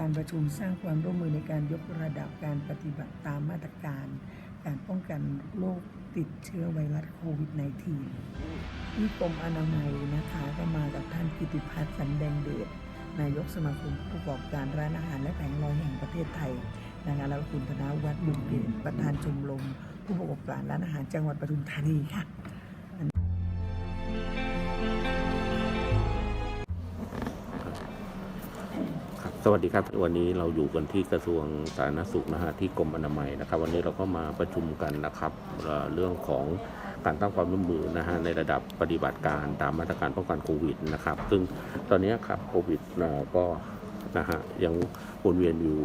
การประชุมสร้างความร่วมมือในการยกระดับการปฏิบัติตามมาตรการ การป้องกันโรคติดเชื้อไวรัสโควิด -19 ที่กรมอนามัยนะคะก็มากับท่านกิติพัฒน์สันแดงเดชนายกสมาคมผู้ประกอบการร้านอาหารและแผงลอยแห่งประเทศไทยนะคะแล้วคุณธนวัฒน์บุญเกตประธานชมรมผู้ประกอบการร้านอาหารจังหวัดปทุมธานีค่ะ วัสดีครับ วันนี้เราอยู่กันที่กระทรวงสาธารณสุขนะฮะที่กรมอนามัยนะครับ วันนี้เราก็มาประชุมกันนะครับเรื่องของการตั้งความร่วมมือนะฮะในระดับปฏิบัติการตามมาตรการป้องกันโควิดนะครับ ซึ่งตอนนี้ครับโควิดก็นะฮะยังวนเวียนอยู่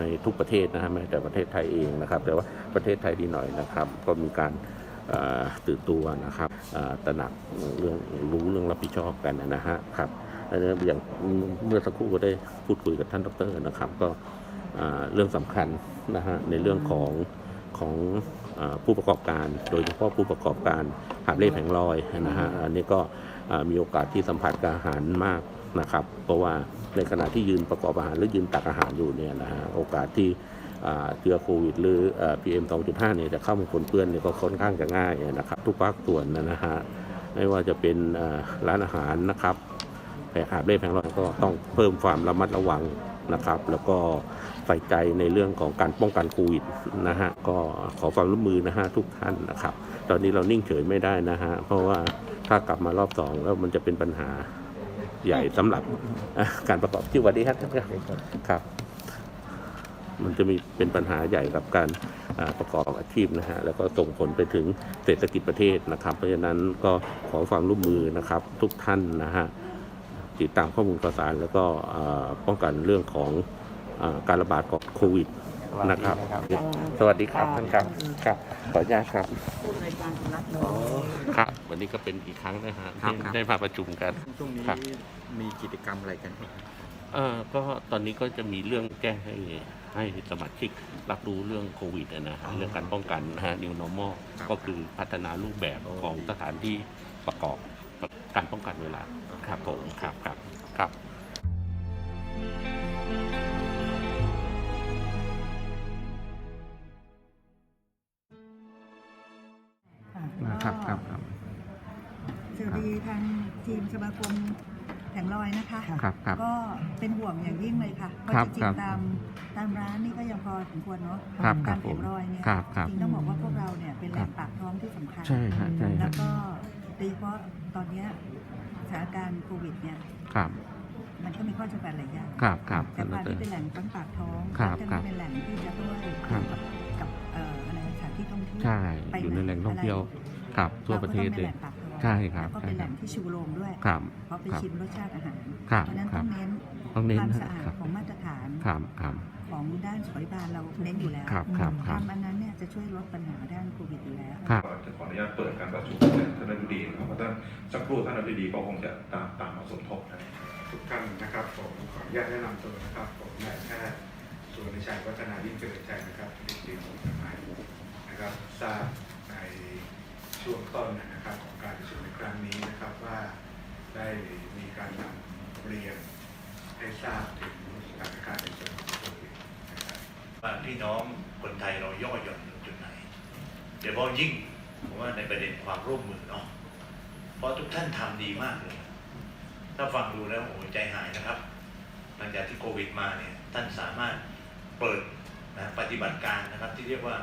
ในทุกประเทศนะฮะแม้แต่ประเทศไทยเองนะครับ แต่ว่าประเทศไทยดีหน่อยนะครับ ก็มีการตื่นตัวนะครับตระหนักเรื่องรู้เรื่องรับผิดชอบกันนะฮะครับ อันนี้อย่างเมื่อสักครู่ก็ได้พูดคุยกับท่านดรนะครับ ก็เรื่องสำคัญนะฮะในเรื่องของของอผู้ประกอบการ โดยเฉพาะผู้ประกอบการหาบเล่แผงลอยนะฮะอันนี้ก็มีโอกาสที่สัมผัสกับอาหารมากนะครับ เพราะว่าในขณะที่ยืนประกอบอาหารหรือยืนตักอาหารอยู่เนี่ยนะฮะโอกาสที่เชื้อโควิดหรืออ่า PM 2.5เนี่ยจะเข้ามาปนเปื้อนเนี่ยก็ค่อนข้างจะง่ายนะครับ ทุกภาคส่วนนะฮะไม่ว่าจะเป็นร้านอาหารนะครับ แผงอาบเล่แผงลอยก็ต้องเพิ่มความระมัดระวังนะครับ แล้วก็ใส่ใจในเรื่องของการป้องกันโควิดนะฮะก็ขอความร่วมมือนะฮะทุกท่านนะครับ ตอนนี้เรานิ่งเฉยไม่ได้นะฮะเพราะว่าถ้ากลับมารอบสองแล้วมันจะเป็นปัญหาใหญ่สำหรับการประกอบที่วันนี้ครับครับ มันจะมีเป็นปัญหาใหญ่กับการประกอบอาชีพนะฮะแล้วก็ส่งผลไปถึงเศรษฐกิจประเทศนะครับ เพราะฉะนั้นก็ขอความร่วมมือนะครับ ทุกท่านนะฮะ ติดตามข้อมูลข่าวสาร แล้วก็เอ่อป้องกันเรื่องของเออการระบาดของโควิดนะครับ สวัสดีครับท่านครับครับขออนุญาตครับผู้ในวยการสำนักน้อยครับ วันนี้ก็เป็นอีกครั้งนะฮะครับที่ครับได้มาประชุมกันช่วงนี้ครับมีกิจกรรมอะไรกันบ้างเอ่อก็ตอนนี้ก็จะมีเรื่องแจ้งให้ให้สมาชิกรับรู้เรื่องโควิดอะนะฮะเรื่องการป้องกันนะฮะ new normal ก็คือพัฒนารูปแบบของสถานที่ประกอบการป้องกันเวลา ครับผมครับครับครับนะครับครับครับสวัสดีทางทีมสมาคมแผงลอยนะคะ ครับครับ ก็เป็นห่วงอย่างยิ่งเลยค่ะเพราะครับจริครังบๆตามตามร้านนี่ก็ยังพอสมควรเนาะครับครักาบรแผงลอยเนี่ยครับครับจริงต้องบอกว่าพวกเราเนี่ยเป็นแหล่งปากท้องที่สำคัญ ใช่ฮะใช่แล้ฮะ วก็โดยเฉพาะตอนเนี้ย สถานการณ์โควิดเนี่ยครับมันก็มีข้อจำกัดหลายอย่างครับครับแต่การที่เป็นแหล่งตั้งปากท้องครับและครับเป็นแหล่งที่จะด้วยครับกับกับเอ่ออะไรสถานที่ท่องเที่ยวใช่ไปอยู่ในแหล่งท่องเที่ยวอะไรครับทั่วประเทศเลยใช่ครับแล้วก็เป็นแหล่งที่ชูโรงด้วยครับเพราะไปครับชิมรสชาติอาหารครับเพราะฉะนั้นครัต้บองเน้นต้องเน้นความนะสะอาดครับของมาตรฐานครับครับของด้านสุขภิบาลเราเน้นอยู่แล้วครับครับครับทำอันนั้นเนี่ย จะช่วยลดปัญหาด้านโควิดอยู่แล้วครับก่อนจะขออนุญาตเปิดการประชุมท่านอธิบดีนะครับเพราะท่านสักครู่ท่านอธิบดีก็คงจะตามตามมาสมทบนะครับทุกท่านนะครับผมขออนุญาตแนะนำตัวนะครับผมนายแพทย์สุวรรณชัยวัฒนายิ่งเจริญใจนะครับที่ดีของสมัยนะครับทราบในช่วงต้นนะครับของการประชุมในครั้งนี้นะครับว่าได้มีการนำเรียนให้ทราบถึงสถานการณ์ในส่วนของโค ว่าพี่น้องคนไทยเราย่อหย่อนอยู่จุดไหนเดี๋ยวพาะยิ่งผมว่าในประเด็นความร่วมมือเนาะเพราะทุกท่านทำดีมากเลย ถ้าฟังดูแล้วโอ้โหใจหายนะครับ หลังจากที่โควิดมาเนี่ยท่านสามารถเปิดนะปฏิบัติการนะครับที่เรียกว่า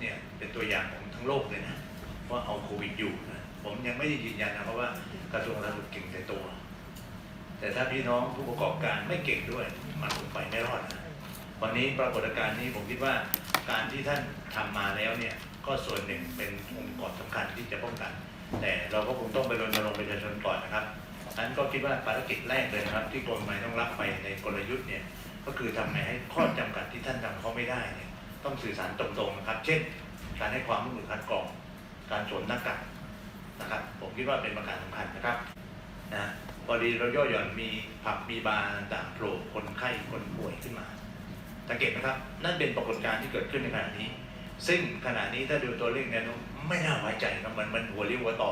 เนี่ยเป็นตัวอย่างของทั้งโลกเลยนะว่าเอาโควิดอยู่นะผมยังไม่ได้ยืนยันนะเพราะว่ากระทรวงสาธารณสุขเก่งแต่ตัว แต่ถ้าพี่น้องผู้ประกอบการไม่เก่งด้วยมันคงไปไม่รอดนะ วันนี้ปรากฏการณ์นี้ผมคิดว่าการที่ท่านทำมาแล้วเนี่ยก็ส่วนหนึ่งเป็นองค์ประกอบสำคัญที่จะป้องกัน แต่เราก็คงต้องไปรณรงค์ประชาชนก่อนนะครับนั้นก็คิดว่าภารกิจแรกเลยนะครับ ที่กรมหมายต้องรับไปในกลยุทธ์เนี่ยก็คือทำไงให้ข้อจำกัดที่ท่านทำเขาไม่ได้เนี่ยต้องสื่อสารตรงๆนะครับ เช่น การให้ความร่วมมือคัดกรอง การสวมหน้ากากนะครับ ผมคิดว่าเป็นประการสำคัญนะครับนะพอดีเราย่อหย่อนมีผับมีบาร์ต่างโผล่คนไข้คนป่วยขึ้นมา สังเกตไหมครับ นั่นเป็นปรากฏการณ์ที่เกิดขึ้นในขณะนี้ ซึ่งขณะนี้ถ้าดูตัวเลขเนี่ยไม่น่าไว้ใจนะมันมันหัวเรียวหัวต่อ